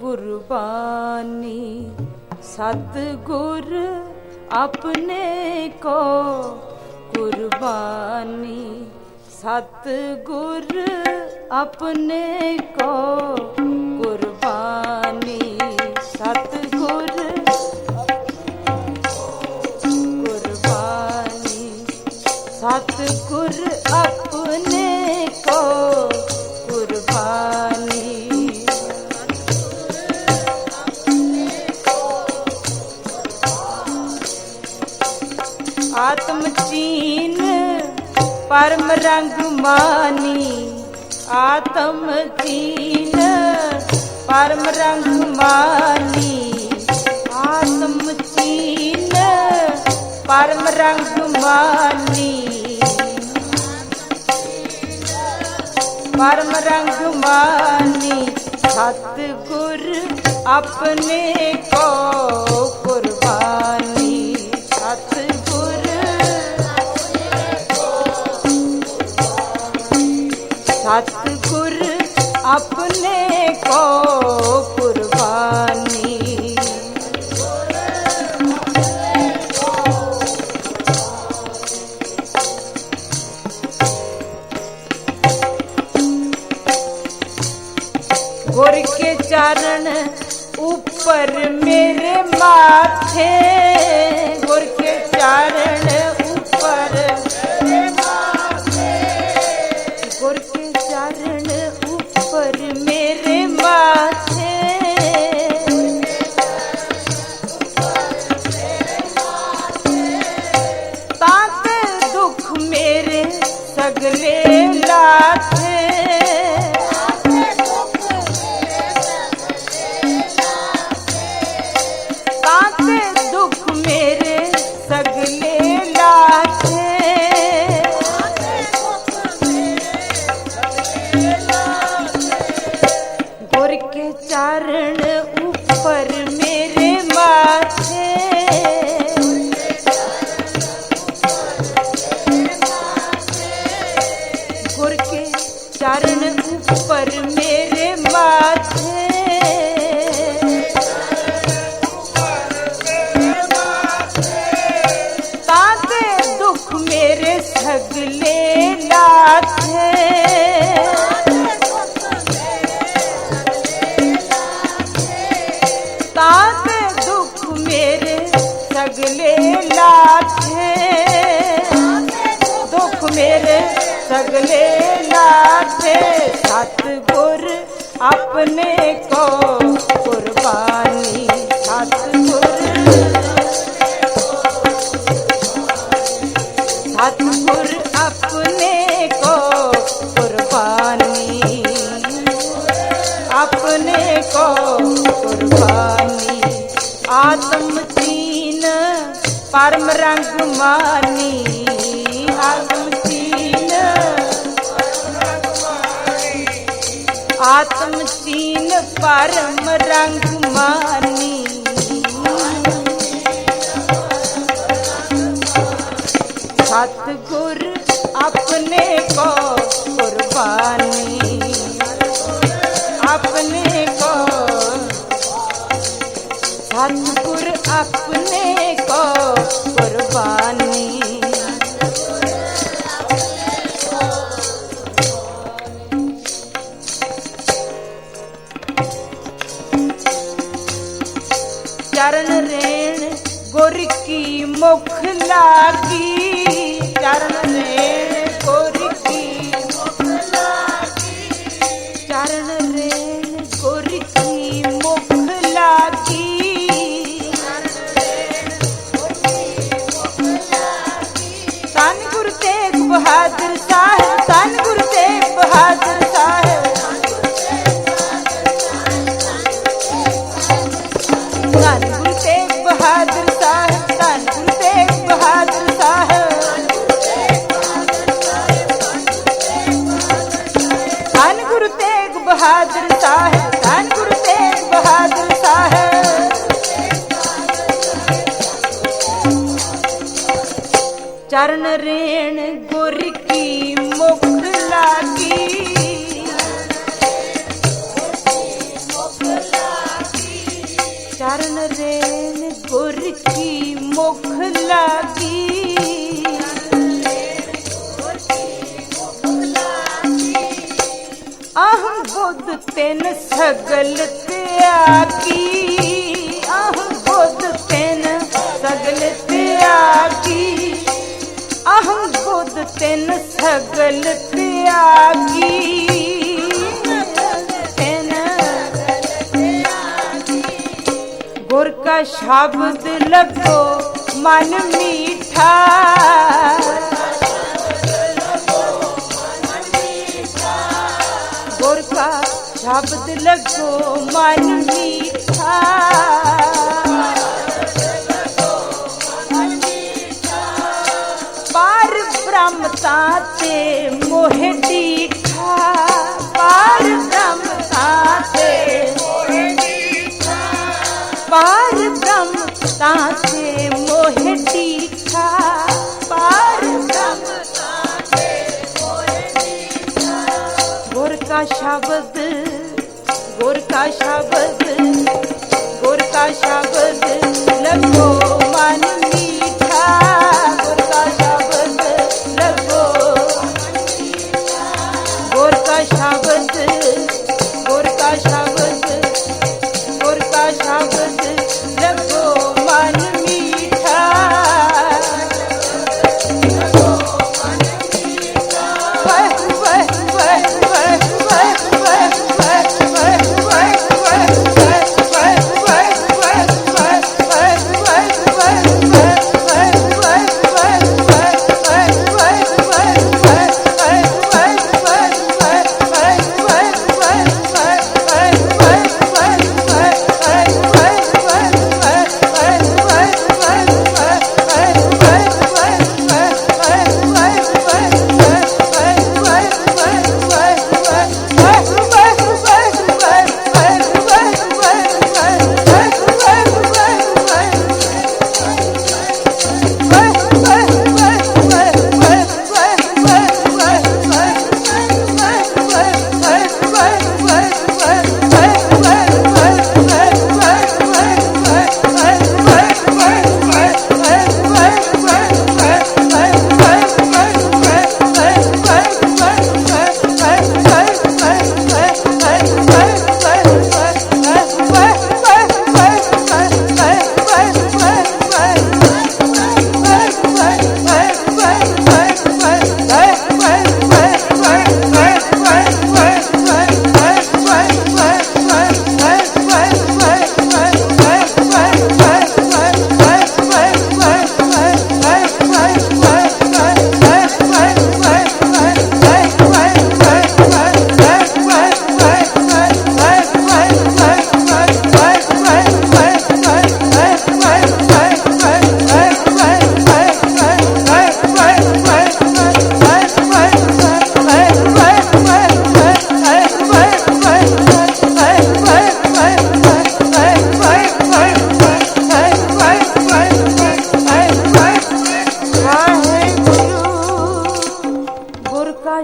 ਗੁਰਬਾਨੀ ਸਤ ਗੁਰ ਆਪਣੇ ਕੋ ਕੁਰਬਾਨੀ ਸਤ ਗੁਰ ਆਪਣੇ ਕੋ ਕੁਰਬਾਨੀ ਸਤ ਗੁਰ ਕੁਰਬਾਨੀ ਸਤ ਗੁਰ ਆਪਣੇ परम रंग मानी आत्म चीन परम रंग मानी आत्म चीन परम रंग मानी परम रंग मानी सतगुर अपने को कुर्बानी। सतगुर अपने को कुर्बानी। गुर के चरण ऊपर मेरे माथे गुर के चरण ऊपर poco. सगले लाथे दुख मेरे सगले लाथे सतगुर अपने को कुर्बानी। सतगुर। सतगुर अपने को कुर्बानी। अपने को कुर्बानी। आत्म ਪਰਮ ਰੰਗ ਮਾਨੀ ਆਤਮ ਚੀਨ ਆਤਮ ਚੀਨ ਪਰਮ ਰੰਗ ਮਾਨੀ। ਸਤ ਗੁਰ ਆਪਣੇ ਕੋ ਕੁਰਬਾਨੀ। ਆਪਣੇ ਕੋ ਸਤ अपने को कुर्बानी। चरण रेण गुर की मुख लागी। चरण रेन गुर की मुख लागी। बुद्ध तेन सगल त्यागी अह बुद्ध तेन सगल त्यागी बुद्ध तेन सगल त्यागी ਸ਼ਬਦ ਲੱਗੋ ਮਨ ਮੀਠਾ। ਗੁਰ ਕਾ ਸ਼ਬਦ ਲੱਗੋ ਮਨ ਮੀਠਾ। ਪਰ ਬ੍ਰਹਮ ਤਾਤੇ ਸ਼ਬਦ ਗੁਰ ਕਾ ਸ਼ਬਦ ਗੁਰ ਕਾ ਸ਼ਬਦ ਲੱਗੋ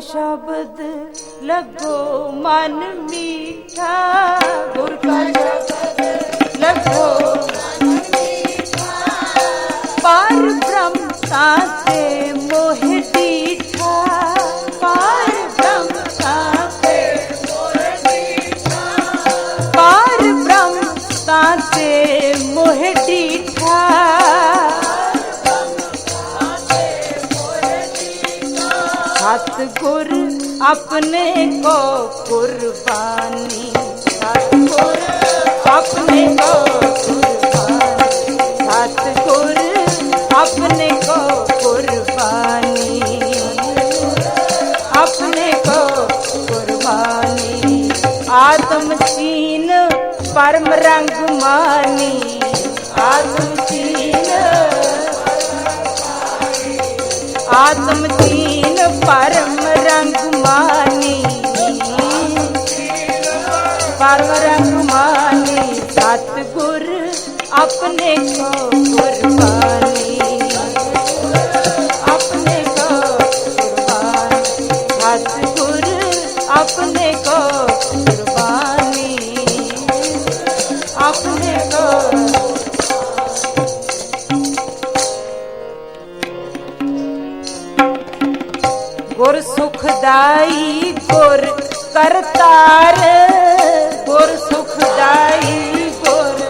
शब्द लगो मन मीठा। गुर का शब्द लघो मनमीर्गा लघो मोहे सतगुर अपने को कुर्बानी, सतगुर अपने को कुर्बानी, सतगुर अपने को कुर्बानी अपने को कुर्बानी आत्म चीन परम रंग मानी आत्म चीन आत्म चीन ਪਰਮ ਰੰਗ ਮਾਨੀ। ਪਰਮ ਰੰਗ ਮਾਨੀ, ਸਤਗੁਰ ਆਪਣੇ ਕੋ ਕੁਰਬਾਨੀ। ਆਪਣੇ ਕੋ ਕੁਰਬਾਨੀ, ਸਤਗੁਰ ਆਪਣੇ ਕੋ ਕੁਰਬਾਨੀ। ਆਪਣੇ ਕੋ ਗੁਰ ਸੁਖਦਾਈ ਗੁਰ ਕਰਤਾਰ। ਗੁਰ ਸੁਖਦਾਈ ਗੁਰ।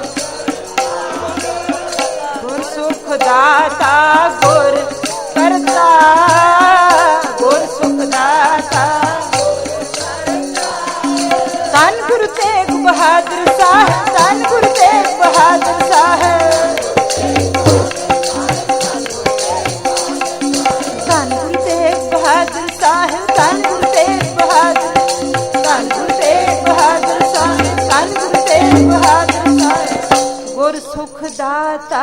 ਗੁਰ ਸੁਖਦਾਤਾ ਗੁਰ ਕਰਤਾਰ। ਗੁਰ ਸੁਖਦਾਤਾ ਤਨ ਗੁਰੂ ਤੇਗ ਬਹਾਦਰ ਸਾਹਿਬ ਤਨ ਗੁਰੂ ਤੇਗ ਬਹਾਦਰ ਸਾਹਿਬ। सुखदाता